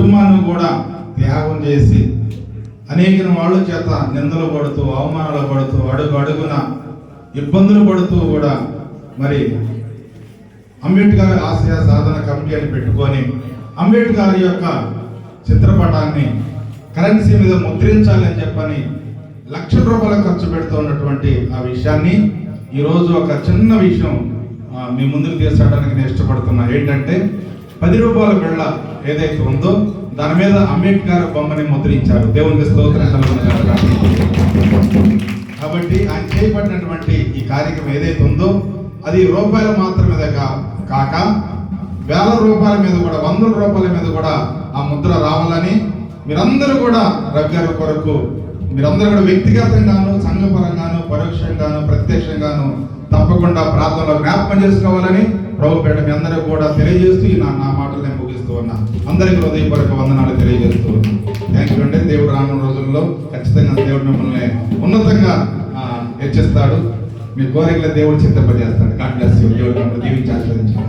కుటుంబాన్ని కూడా త్యాగం చేసి అనేక వాళ్ళ చేత నిందలు పడుతూ అవమానాలు పడుతూ అడుగు అడుగున ఇబ్బందులు పడుతూ కూడా మరి అంబేద్కర్ ఆశయ సాధన కమిటీ అని పెట్టుకొని అంబేద్కర్ యొక్క చిత్రపటాన్ని కరెన్సీ మీద ముద్రించాలని చెప్పని లక్ష రూపాయలు ఖర్చు పెడుతున్నటువంటి ఆ విషయాన్ని ఈరోజు ఒక చిన్న విషయం మీ ముందుకు తీసుకురావడానికి నేను ఇష్టపడుతున్నా. ఏంటంటే పది రూపాయల బిళ్ళ ఏదైతే ఉందో దాని మీద అంబేద్కర్ బొమ్మని ముద్రించారు. దేవునికి స్తోత్రం కాబట్టి ఆయన చేయబడినటువంటి ఈ కార్యక్రమం ఏదైతే ఉందో అది రూపాయలు మాత్రమే కాక వేల రూపాయల మీద కూడా వందల రూపాయల మీద కూడా ఆ ముద్ర రావాలని మీరందరూ కూడా రవి గారి కొరకు మీరందరూ కూడా వ్యక్తిగతంగాను సంఘపరంగాను పరోక్షంగాను ప్రత్యక్షంగాను తప్పకుండా ప్రార్థనలో జ్ఞాపకం చేసుకోవాలని ప్రభుపేట మీ అందరూ కూడా తెలియజేస్తూ ఈ నా నా మాటలు నేను ముగిస్తూ ఉన్నా. అందరికీ హృదయపూర్వక వందనాలు తెలియజేస్తూ ఉన్నాను థ్యాంక్ యూ అంటే దేవుడు రానున్న రోజుల్లో ఖచ్చితంగా దేవుడు మిమ్మల్ని ఉన్నతంగా హెచ్చిస్తాడు. మీ కోరికలు దేవుడు చింతపజేస్తాడు గాడ్ బ్లెస్ యూ దేవుడు మిమ్మల్ని దీవించి ఆశీర్వదించాడు